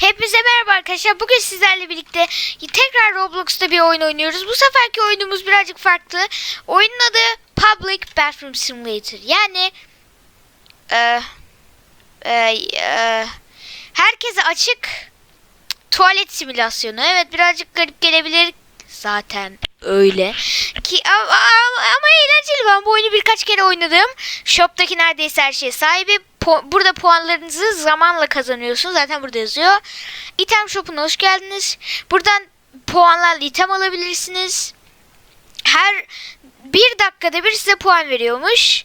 Hepinize merhaba arkadaşlar. Bugün sizlerle birlikte tekrar Roblox'ta bir oyun oynuyoruz. Bu seferki oyunumuz birazcık farklı. Oyunun adı Public Bathroom Simulator. Yani e, e, e, herkese açık tuvalet simülasyonu. Evet birazcık garip gelebilir. Zaten öyle. Ki ama, ama, ama eğlenceli. Ben bu oyunu birkaç kere oynadım. Shop'taki neredeyse her şeye sahibi. Po- burada puanlarınızı zamanla kazanıyorsunuz. Zaten burada yazıyor. İtem Shop'una hoş geldiniz. Buradan puanlarla item alabilirsiniz. Her bir dakikada bir size puan veriyormuş.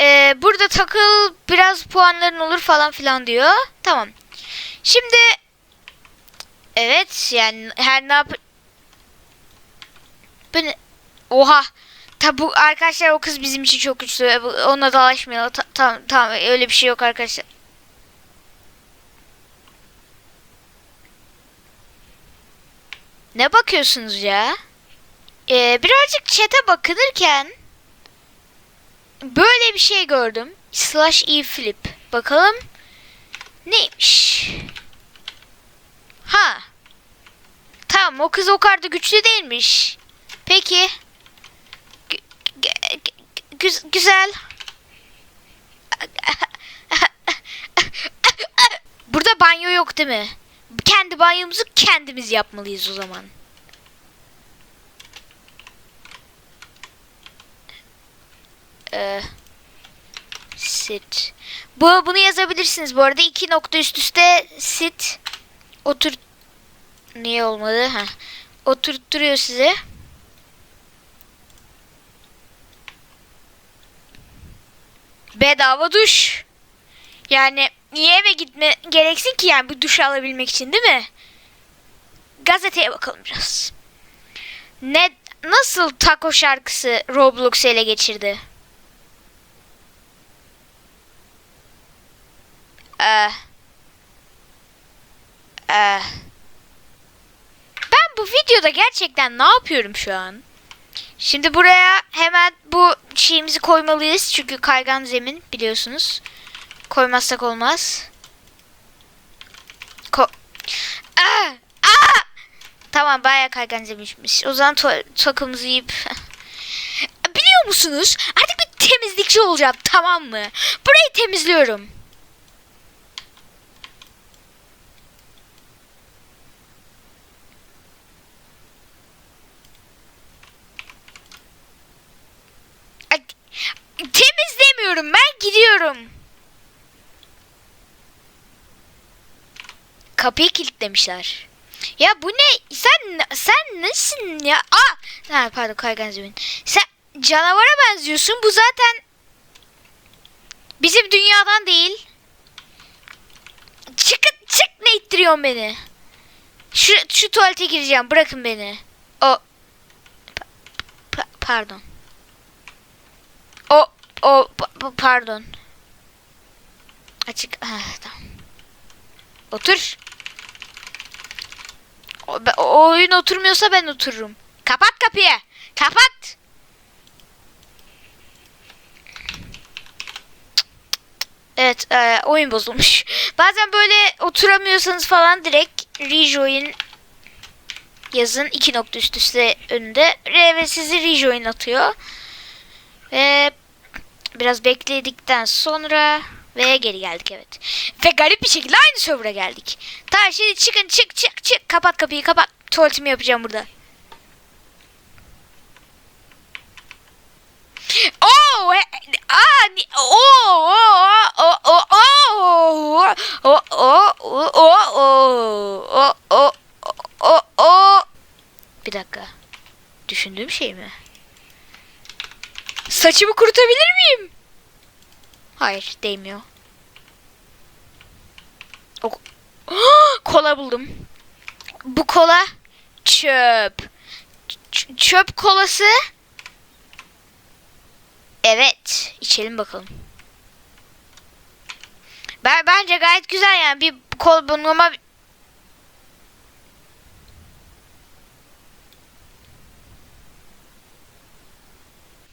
Ee, burada takıl biraz puanların olur falan filan diyor. Tamam. Şimdi evet yani her ne yap ben oha Tabi bu arkadaşlar o kız bizim için çok güçlü. Bu- Onunla dalaşmayalım. Ta- Tamam tamam öyle bir şey yok arkadaşlar. Ne bakıyorsunuz ya? Ee, birazcık chat'e bakınırken böyle bir şey gördüm. Slash e flip. Bakalım neymiş? Ha. Tamam o kız o kadar da güçlü değilmiş. Peki. Gü- gü- gü- gü- güzel. Burada banyo yok değil mi? Kendi banyomuzu kendimiz yapmalıyız o zaman. Ee, sit. Bu bunu yazabilirsiniz bu arada. iki nokta üst üste sit. Otur. Niye olmadı? Ha. Oturtturuyor sizi. Bedava duş. Yani niye eve gitme gereksin ki yani bu duş alabilmek için değil mi? Gazeteye bakalım biraz. Ne nasıl taco şarkısı Roblox'u ele geçirdi? Ee, ee, ben bu videoda gerçekten ne yapıyorum şu an? Şimdi buraya hemen bu şeyimizi koymalıyız. Çünkü kaygan zemin biliyorsunuz. Koymazsak olmaz. Ko Aa! Aa! Tamam bayağı kaygan zeminmiş. O zaman to- takımızı yiyip... Biliyor musunuz? Artık bir temizlikçi olacağım tamam mı? Burayı temizliyorum. Ay, Temizlemiyorum ben gidiyorum. Kapıyı kilitlemişler. Ya bu ne? Sen sen nesin ya? Aa! Ha, pardon kaygan zemin. Sen canavara benziyorsun. Bu zaten bizim dünyadan değil. Çık çık ne ittiriyorsun beni? Şu şu tuvalete gireceğim. Bırakın beni. O Pa- pardon. O o pa- pa- pardon. Açık. Ha, tamam. Otur. O, be- o oyun oturmuyorsa ben otururum. Kapat kapıyı. Kapat. Evet, e, oyun bozulmuş. Bazen böyle oturamıyorsanız falan direkt rejoin yazın iki nokta üst üste önünde R ve sizi rejoin atıyor. Ve biraz bekledikten sonra ve geri geldik evet. Ve garip bir şekilde aynı server'a geldik. Tamam şimdi çıkın çık çık çık. Kapat kapıyı kapat. Tuvaletimi yapacağım burada. Aa, ni- oo, oo, oo, oo, oo, oo, oo, oo, oo, oo, oo, oo. Bir dakika. Düşündüğüm şey mi? Saçımı kurutabilir miyim? Hayır, değmiyor. Kola buldum. Bu kola çöp. Ç- çöp kolası. Evet, içelim bakalım. Ben bence gayet güzel yani bir kol bulmama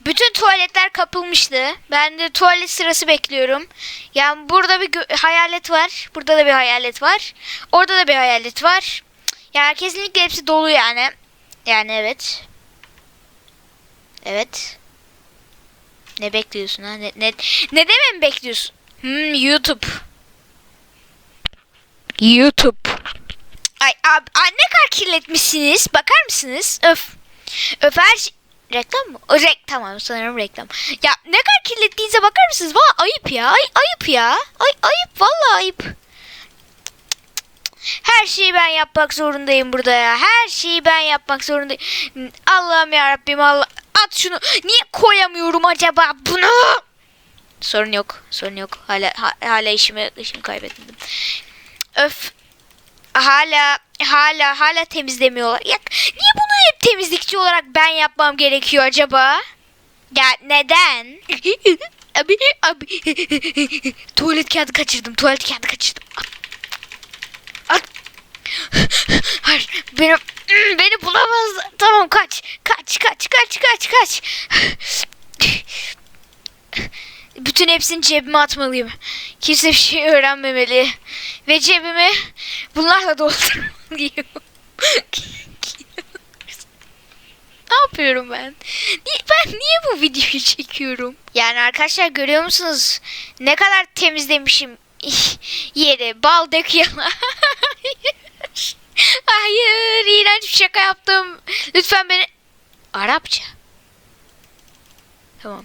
Bütün tuvaletler kapılmıştı. Ben de tuvalet sırası bekliyorum. Yani burada bir hayalet var. Burada da bir hayalet var. Orada da bir hayalet var. Yani kesinlikle hepsi dolu yani. Yani evet. Evet. Ne bekliyorsun ha? Ne, ne, ne deme mi bekliyorsun? Hmm, YouTube. YouTube. Ay abi ne kadar kirletmişsiniz. Bakar mısınız? Öf. Öf her şey- Reklam mı? O rek tamam sanırım reklam. Ya ne kadar kirlettiğinize bakar mısınız? Valla ayıp ya. Ay, ayıp ya. Ay ayıp vallahi ayıp. Her şeyi ben yapmak zorundayım burada ya. Her şeyi ben yapmak zorundayım. Allah'ım ya Rabbim Allah. At şunu. Niye koyamıyorum acaba bunu? Sorun yok. Sorun yok. Hala ha- hala işimi işimi kaybetmedim. Öf. Hala hala hala temizlemiyorlar. Ya niye bunu temizlikçi olarak ben yapmam gerekiyor acaba? Ya neden? abi abi tuvalet kağıdı kaçırdım. Tuvalet kağıdı kaçırdım. At. Hayır beni beni bulamaz. Tamam kaç. Kaç kaç kaç kaç kaç. Bütün hepsini cebime atmalıyım. Kimse bir şey öğrenmemeli. Ve cebimi bunlarla doldurmalıyım. ne yapıyorum ben? Niye, ben niye bu videoyu çekiyorum? Yani arkadaşlar görüyor musunuz? Ne kadar temizlemişim yeri. Bal döküyorlar. Hayır, iğrenç bir şaka yaptım. Lütfen beni... Arapça. Tamam.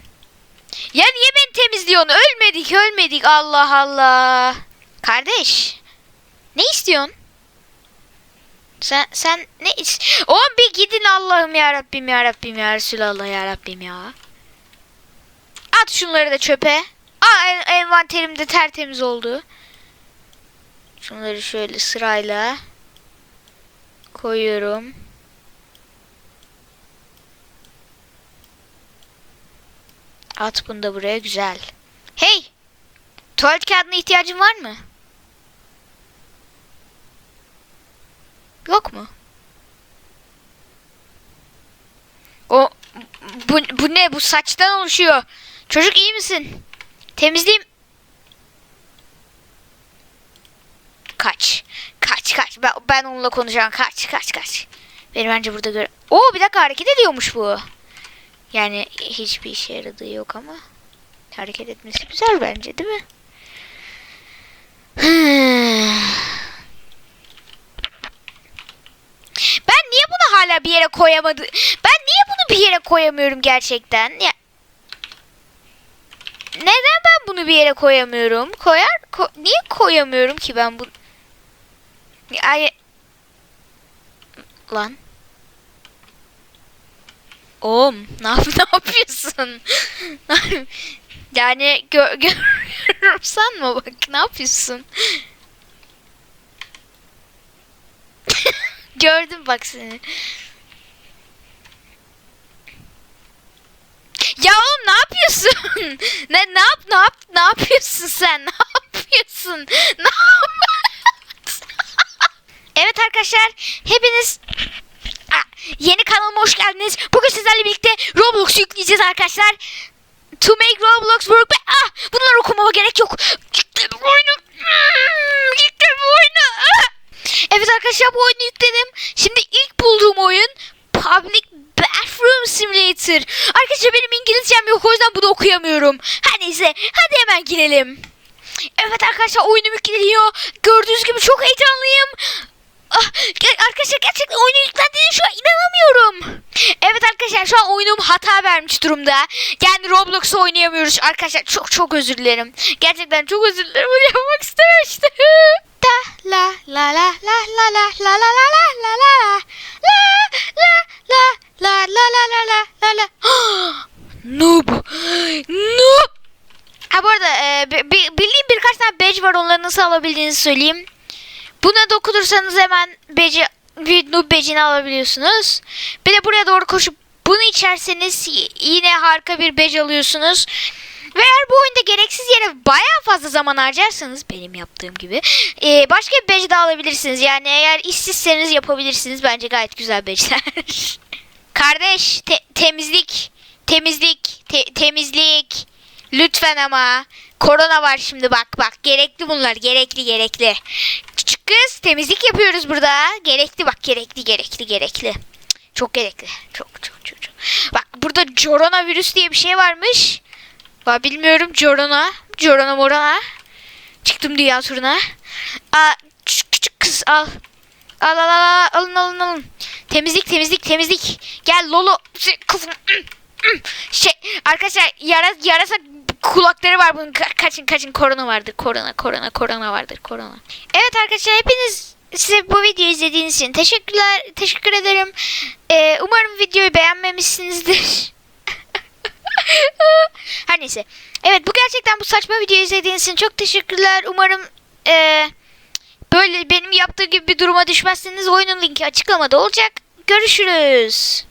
Ya niye beni temizliyorsun? Ölmedik, ölmedik. Allah Allah. Kardeş. Ne istiyorsun? Sen sen ne is Oğlum bir gidin Allah'ım ya Rabbim ya Rabbim ya Resulallah ya Rabbim ya. At şunları da çöpe. Aa en envanterim de tertemiz oldu. Şunları şöyle sırayla koyuyorum. At bunu da buraya güzel. Hey! Tuvalet kağıdına ihtiyacın var mı? Yok mu? O bu, bu ne? Bu saçtan oluşuyor. Çocuk iyi misin? Temizleyeyim. Kaç. Kaç kaç. Ben, ben onunla konuşacağım. Kaç kaç kaç. Beni bence burada gör. Oo bir dakika hareket ediyormuş bu. Yani hiçbir işe yaradığı yok ama hareket etmesi güzel bence değil mi? Ben niye bunu hala bir yere koyamadım? Ben niye bunu bir yere koyamıyorum gerçekten? Ya neden ben bunu bir yere koyamıyorum? Koyar ko niye koyamıyorum ki ben bu Ay lan Oğlum ne, yap ne yapıyorsun? yani gö görüyorum sanma bak ne yapıyorsun? Gördüm bak seni. Ya oğlum ne yapıyorsun? ne ne yap ne yap ne yapıyorsun sen? Ne yapıyorsun? Ne yapıyorsun? evet arkadaşlar hepiniz Aa, yeni kanalıma hoş geldiniz. Bugün sizlerle birlikte Roblox yükleyeceğiz arkadaşlar. To make Roblox work. Be ah, bunları okumama gerek yok. Yükle bu oyunu. Hmm, Yükle bu oyunu. Ah. Evet arkadaşlar bu oyunu yükledim. Şimdi ilk bulduğum oyun Simulator. Arkadaşlar benim İngilizcem yok o yüzden bunu okuyamıyorum. Her neyse hadi hemen girelim. Evet arkadaşlar oyunum yükleniyor. Gördüğünüz gibi çok heyecanlıyım. Ah, arkadaşlar gerçekten oyunu yüklendiğine şu an inanamıyorum. Evet arkadaşlar şu an oyunum hata vermiş durumda. Yani Roblox oynayamıyoruz arkadaşlar. Çok çok özür dilerim. Gerçekten çok özür dilerim. Bunu yapmak istemiştim. Da la la la la la la la la la la la la la la la la la la la la la Noob. Noob. Ha bu arada e, bi- bi- bildiğim birkaç tane badge var onları nasıl alabildiğinizi söyleyeyim. Buna dokunursanız hemen beci, bir noob becini alabiliyorsunuz. Bir de buraya doğru koşup bunu içerseniz yine harika bir bec alıyorsunuz. Ve eğer bu oyunda gereksiz yere bayağı fazla zaman harcarsanız benim yaptığım gibi e, başka bir bec de alabilirsiniz. Yani eğer işsizseniz yapabilirsiniz. Bence gayet güzel becler. Kardeş te- temizlik Temizlik, te- temizlik. Lütfen ama. Korona var şimdi bak bak. Gerekli bunlar. Gerekli gerekli. Küçük kız temizlik yapıyoruz burada. Gerekli bak gerekli gerekli gerekli. Çok gerekli. Çok çok çok. çok. Bak burada coronavirüs diye bir şey varmış. Ba bilmiyorum corona. Corona morona. Çıktım dünya turuna. Aa, küçük, küçük kız al. Al al al al alın alın alın. Temizlik temizlik temizlik. Gel Lolo. Kızım. Şey arkadaşlar yara, yarasa kulakları var bunun. Ka- kaçın kaçın korona vardır. Korona korona korona vardır korona. Evet arkadaşlar hepiniz size bu videoyu izlediğiniz için teşekkürler. Teşekkür ederim. Ee, umarım videoyu beğenmemişsinizdir. Her neyse. Evet bu gerçekten bu saçma videoyu izlediğiniz için çok teşekkürler. Umarım eee, böyle benim yaptığım gibi bir duruma düşmezsiniz. Oyunun linki açıklamada olacak. Görüşürüz.